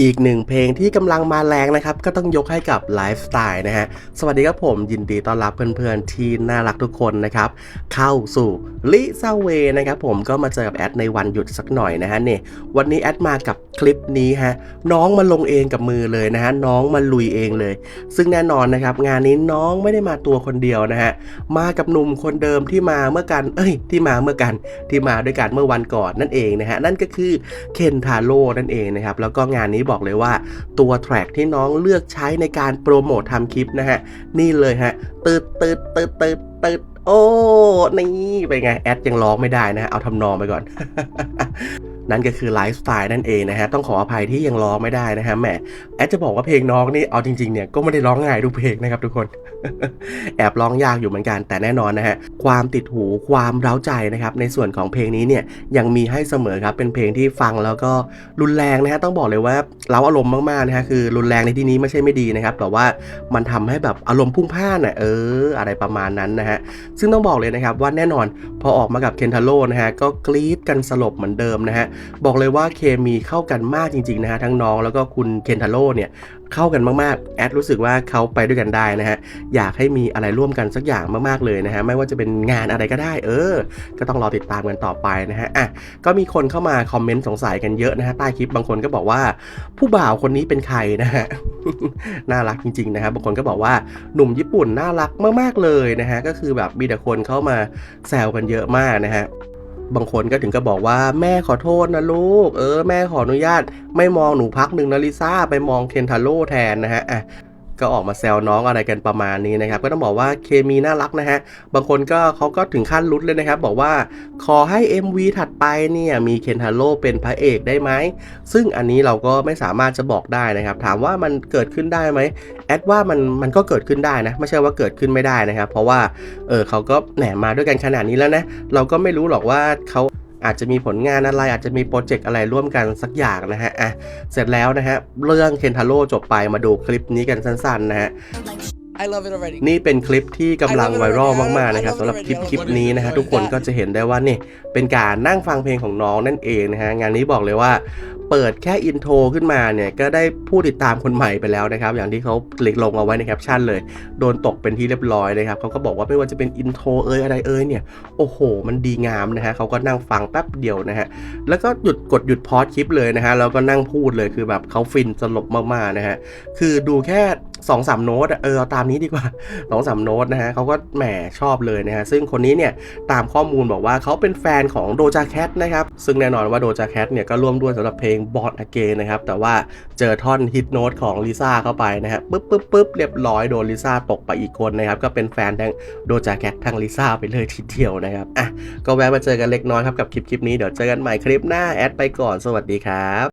อีกหนึ่งเพลงที่กำลังมาแรงนะครับ ก็ต้องยกให้กับไลฟ์สไตล์นะฮะ สวัสดีครับผมยินดีต้อนรับเพื่อนๆ ที่น่ารักทุกคนนะครับ เข้าสู่ลิซาเวนะครับผมก็มาเจอกับแอดในวันหยุดสักหน่อยนะฮะเนี่ยวันนี้แอดมากับคลิปนี้ฮะ น้องมาลงเองกับมือเลยนะฮะ น้องมาลุยเองเลย ซึ่งแน่นอนนะครับ งานนี้น้องไม่ได้มาตัวคนเดียวนะฮะ มากับหนุ่มคนเดิมที่มาเมื่อกันเอ้ย ที่มาเมื่อกันที่มาด้วยกันเมื่อวันก่อนนั่นเองนะฮะนั่นก็คือเคนทาโร่นั่นเองนะครับแล้วก็งานนี้บอกเลยว่า ตัวแทร็กที่น้องเลือกใช้ในการโปรโมททำคลิปนะฮะ นี่เลยฮะตืดตืดตืดตืดตืดโอ้ นี่เป็นไง แอดยังร้องไม่ได้นะฮะเอาทำนองไปก่อน นั่นก็คือไลฟ์สไตล์นั่นเองนะฮะต้องขออภัยที่ยังร้องไม่ได้นะฮะแหมแอดจะบอกว่าเพลงน้องนี่เอาจริงๆเนี่ยก็ไม่ได้ร้องง่ายทุกเพลงนะครับทุกคน แอบร้องยากอยู่เหมือนกันแต่แน่นอนนะฮะความติดหูความเร้าใจนะครับในส่วนของเพลงนี้เนี่ยยังมีให้เสมอครับเป็นเพลงที่ฟังแล้วก็รุนแรงนะฮะต้องบอกเลยว่าเร้าอารมณ์มากๆนะฮะคือรุนแรงในที่นี้ไม่ใช่ไม่ดีนะครับแต่ว่ามันทำให้แบบอารมณ์พุ่งพล่านอะเออ อะไรประมาณนั้นนะฮะซึ่งต้องบอกเลยนะครับว่าแน่นอนพอออกมากับเคนทาโร่นะฮะก็กรี๊ดกันสลบเหมือนเดิมนะฮะบอกเลยว่าเคมีเข้ากันมากจริงๆนะฮะทั้งน้องแล้วก็คุณเคนทาโร่เนี่ยเข้ากันมากๆแอดรู้สึกว่าเขาไปด้วยกันได้นะฮะอยากให้มีอะไรร่วมกันสักอย่างมากๆเลยนะฮะไม่ว่าจะเป็นงานอะไรก็ได้ เออ ก็ต้องรอติดตามกันต่อไปนะฮะอะก็มีคนเข้ามาคอมเมนต์สงสัยกันเยอะนะฮะใต้คลิปบางคนก็บอกว่า ผู้บ่าวคนนี้เป็นใครนะฮะน่ารักจริงๆนะครับบางคนก็บอกว่าหนุ่มญี่ปุ่นน่ารักมากๆเลยนะฮะก็คือแบบมีแต่คนเข้ามาแซวกันเยอะมากนะฮะ บางคนก็ถึงก็บอกว่าแม่ขอโทษนะลูก เออ แม่ขออนุญาต ไม่มองหนูพักหนึ่งนะลิซ่าไปมองเคนทาโร่แทนนะฮะอะ ก็ออกมาแซวน้องอะไรกันประมาณนี้นะครับ ก็ต้องบอกว่าเคมีน่ารักนะฮะ บางคนก็เขาก็ถึงขั้นลุ้นเลยนะครับ บอกว่าขอให้ MV ถัดไปเนี่ยมีเคนทาโร่เป็นพระเอกได้ไหม ซึ่งอันนี้เราก็ไม่สามารถจะบอกได้นะครับ ถามว่ามันเกิดขึ้นได้ไหมแอดว่ามันมันก็เกิดขึ้นได้นะ ไม่ใช่ว่าเกิดขึ้นไม่ได้นะครับ เพราะว่าเออเขาก็แหนมาด้วยกันขนาดนี้แล้วนะ เราก็ไม่รู้หรอกว่าเขา อาจจะมีผลงานอะไร อาจจะมีโปรเจกต์อะไรร่วมกันสักอย่างนะฮะอะเสร็จแล้วนะฮะเรื่องเคนทาโร่จบไปมาดูคลิปนี้กันสั้นๆนะฮะ I love it already. นี่เป็นคลิปที่กำลังไวรัลมากๆนะครับสำหรับคลิปคลิปนี้นะฮะทุกคนก็จะเห็นได้ว่านี่เป็นการนั่งฟังเพลงของน้องนั่นเองนะฮะงานนี้บอกเลยว่าเปิดแค่อินโทรขึ้นมาเนี่ยก็ได้ผู้ติดตามคนใหม่ไปแล้วนะครับ อย่างที่เขาเล็กลงเอาไว้ในแคปชั่นเลย โดนตกเป็นที่เรียบร้อยนะครับเขาก็บอกว่าไม่ว่าจะเป็นอินโทรเอ่ยอะไรเอ่ยเนี่ยโอ้โห มันดีงามนะฮะเขาก็นั่งฟังแป๊บเดียวนะฮะแล้วก็หยุดกดหยุดพอดคลิปเลยนะฮะแล้วก็นั่งพูดเลยคือแบบเขาฟินสลบมากๆนะฮะคือดูแค่สองสามโน้ตเออตามนี้ดีกว่าสองสามโน้ตนะฮะเขาก็แหมชอบเลยนะฮะซึ่งคนนี้เนี่ยตามข้อมูลบอกว่าเขาเป็นแฟนของโดจาแคทนะครับซึ่งแน่นอนว่าโดจาแคทเนี่ยก็ร่วมด้วยสำหรับเพลง Born Again นะครับ แต่ว่าเจอท่อนฮิตโน้ตของลิซ่าเข้าไปนะฮะปึ๊บปึ๊บปึ๊บเรียบร้อยโดนลิซ่าตกไปอีกคนนะครับ ก็เป็นแฟนทั้งโดจาแคททั้งลิซ่าไปเลยทีเดียวนะครับอะก็แวะมาเจอกันเล็กน้อยครับกับคลิปคลิปนี้เดี๋ยวเจอกันใหม่คลิปหน้าแอดไปก่อนสวัสดีครับ